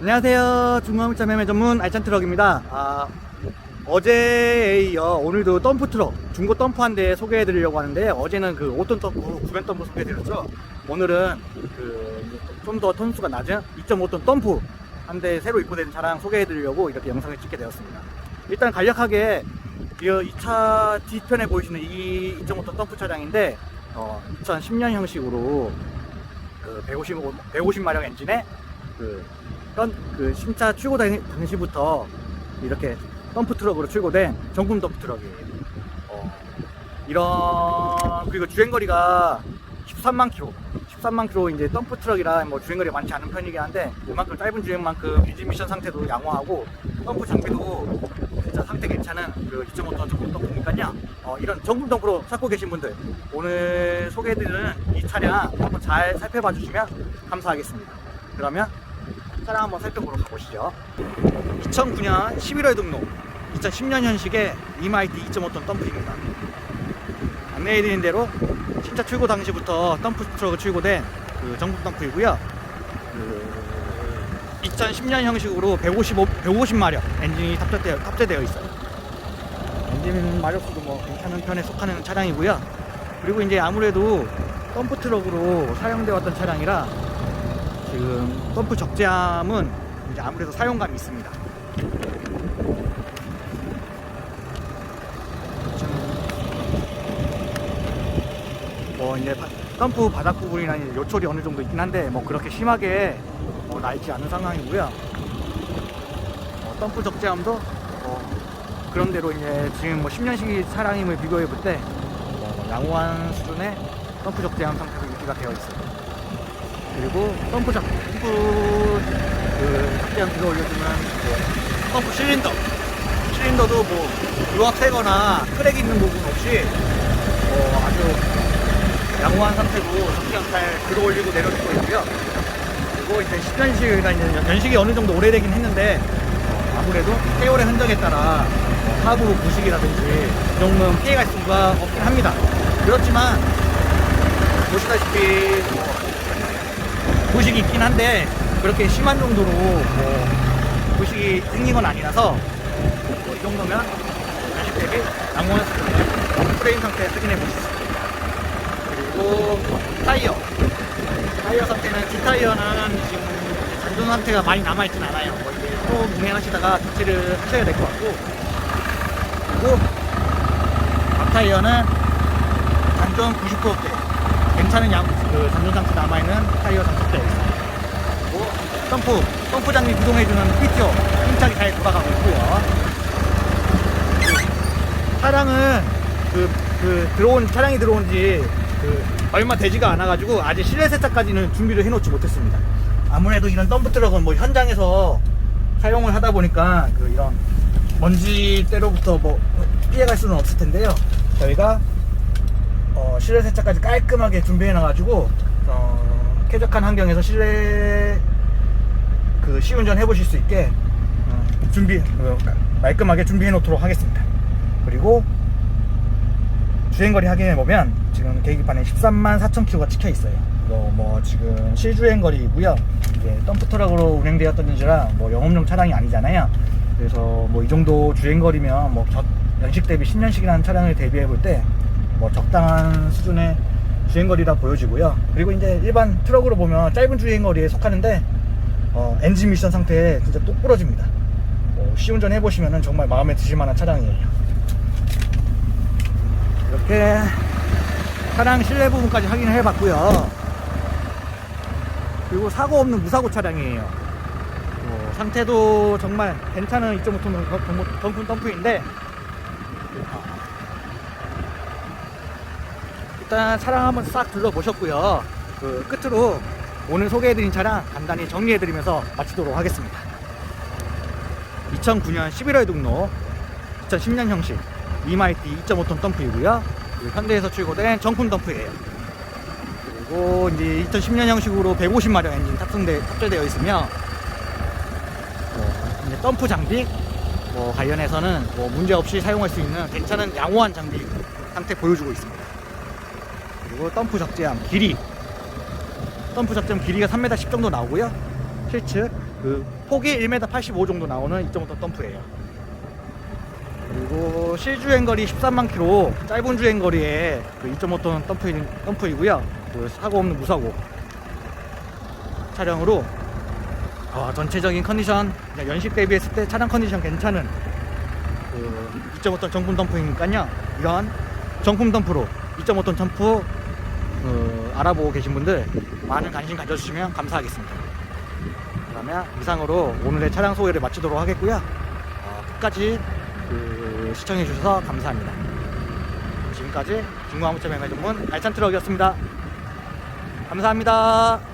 안녕하세요. 중고함차 매매 전문 알찬 트럭입니다. 아, 어제에 이어 오늘도 덤프 트럭, 중고 덤프 한 대 소개해 드리려고 하는데 어제는 그 5톤 덤프, 9면 덤프 소개해 드렸죠. 오늘은 그 좀 더 톤수가 낮은 2.5톤 덤프 한 대 새로 입고된 차량 소개해 드리려고 이렇게 영상을 찍게 되었습니다. 일단 간략하게 이 차 뒤편에 보이시는 이 2.5톤 덤프 차량인데 어, 2010년 형식으로 그 150, 150마력 엔진에 그, 던, 그 신차 출고 당- 당시부터 이렇게 덤프 트럭으로 출고된 정품 덤프 트럭이에요. 어, 이런 그리고 주행 거리가 13만 킬로, 13만 킬로 이제 덤프 트럭이라 뭐 주행 거리 많지 않은 편이긴 한데 그만큼 짧은 주행만큼 엔진 미션 상태도 양호하고 덤프 장비도 그 2.5톤 정품 덤프니까요. 어, 이런 덤프로 찾고 계신 분들 오늘 소개해드리는 이 차량 한번 잘 살펴봐 주시면 감사하겠습니다. 그러면 차량 한번 살펴보러 가보시죠. 2009년 11월 등록, 2010년 현식의 이마이티 2.5톤 덤프입니다. 안내해드린 대로 신차 출고 당시부터 덤프 트럭을 출고된 그 정품 덤프이고요. 그 2010년 형식으로 155, 150마력 엔진이 탑재되어, 탑재되어 있어요. 엔진 마력수도 뭐 괜찮은 편에 속하는 차량이고요. 그리고 이제 아무래도 덤프 트럭으로 사용되어 왔던 차량이라 지금 덤프 적재함은 이제 아무래도 사용감이 있습니다. 뭐 이제 바- 덤프 바닥 부분이나 요철이 어느 정도 있긴 한데 뭐 그렇게 심하게 뭐 낡지 않은 상황이고요. 어, 덤프 적재함도 뭐 그런 대로 이제 지금 뭐 10년식 차량임을 비교해 볼때뭐 양호한 수준의 덤프 적재함 상태로 유지가 되어 있어요. 그리고 덤프 작 덤프 그 적재함 들어 올려주면 이제 덤프 실린더 실린더도 뭐 유압되거나 크랙 있는 부분 없이 어, 아주 양호한 상태로 적재함 잘 들어 올리고 내려주고 있고요. 그리고 이제 10년식이나 이제 연식이 어느 정도 오래되긴 했는데 어, 아무래도 세월의 흔적에 따라 어, 하부 부식이라든지 이 정도는 피해갈 수가 없긴 합니다. 그렇지만 보시다시피 뭐 부식이 있긴 한데 그렇게 심한 정도로 뭐 부식이 생긴 건 아니라서 뭐 이 정도면 연식 대비 양호한 수준의 프레임 상태 확인해 있습니다. 그리고 타이어 타이어 상태는 뒷타이어는 지금 잔존 상태가 많이 남아있진 않아요. 또 운행하시다가 교체를 하셔야 될 것 같고 그리고 앞타이어는 잔존 90%대 괜찮은 양, 그 잔존 상태 남아있는 타이어 장착되어 있습니다. 그리고 덤프 장비 구동해주는 피티오 힘차게 잘 돌아가고 있고요. 차량은 그, 그 들어온 차량이 들어온 지그 얼마 되지가 않아가지고 아직 실내 세차까지는 준비를 해놓지 못했습니다. 아무래도 이런 덤프 트럭은 뭐 현장에서 사용을 하다 보니까 그 이런 먼지 때로부터 뭐 피해갈 수는 없을 텐데요. 저희가 어, 실내 세차까지 깔끔하게 준비해 놔가지고 어, 쾌적한 환경에서 실내 그 시운전 해보실 수 있게 어, 준비 어, 말끔하게 준비해 놓도록 하겠습니다. 그리고 주행거리 확인해 보면 지금 계기판에 13만 4천 킬로가 찍혀 있어요. 이거 뭐 지금 실주행 거리이고요. 이게 덤프 트럭으로 운행되었던지라 뭐 영업용 차량이 아니잖아요. 그래서 뭐 이 정도 주행 거리면 뭐 저- 연식 대비 10년씩이라는 차량을 대비해 볼 때 뭐 적당한 수준의 주행 거리라 보여지고요. 그리고 이제 일반 트럭으로 보면 짧은 주행 거리에 속하는데 어, 엔진 미션 상태에 진짜 똑 부러집니다. 뭐 시운전 해보시면 정말 마음에 드실 만한 차량이에요. 이렇게 차량 실내 부분까지 확인을 해봤고요. 그리고 사고 없는 무사고 차량이에요. 어, 상태도 정말 괜찮은 2.5톤 덤프, 덤프인데 일단 차량 한번 싹 둘러보셨고요. 그 끝으로 오늘 소개해드린 차량 간단히 정리해드리면서 마치도록 하겠습니다. 2009년 11월 등록 2010년 형식 이마이티 2.5톤 덤프이고요. 그리고 현대에서 출고된 정품 덤프예요. 그리고 이제 2010년 형식으로 150마력 엔진 탑승돼 탑재되어 있으며 뭐 이제 덤프 장비 뭐 관련해서는 뭐 문제 없이 사용할 수 있는 괜찮은 양호한 장비 상태 보여주고 있습니다. 그리고 덤프 적재함 길이. 덤프 적재함 길이가 3m 10 정도 나오고요. 실측 그 폭이 1m 85 정도 나오는 2.5톤 덤프예요. 그리고 실주행거리 13만 킬로 짧은 주행거리에 그 2.5톤 덤프, 덤프이고요 그 사고 없는 무사고 차량으로 어, 전체적인 컨디션 연식 대비했을 때 차량 컨디션 괜찮은 그 2.5톤 정품 덤프이니까요 이런 정품 덤프로 2.5톤 덤프 어, 알아보고 계신 분들 많은 관심 가져주시면 감사하겠습니다. 그러면 이상으로 오늘의 차량 소개를 마치도록 하겠고요. 어, 끝까지 그 시청해 주셔서 감사합니다. 지금까지 중고화물차 매매 전문 알찬 트럭이었습니다 감사합니다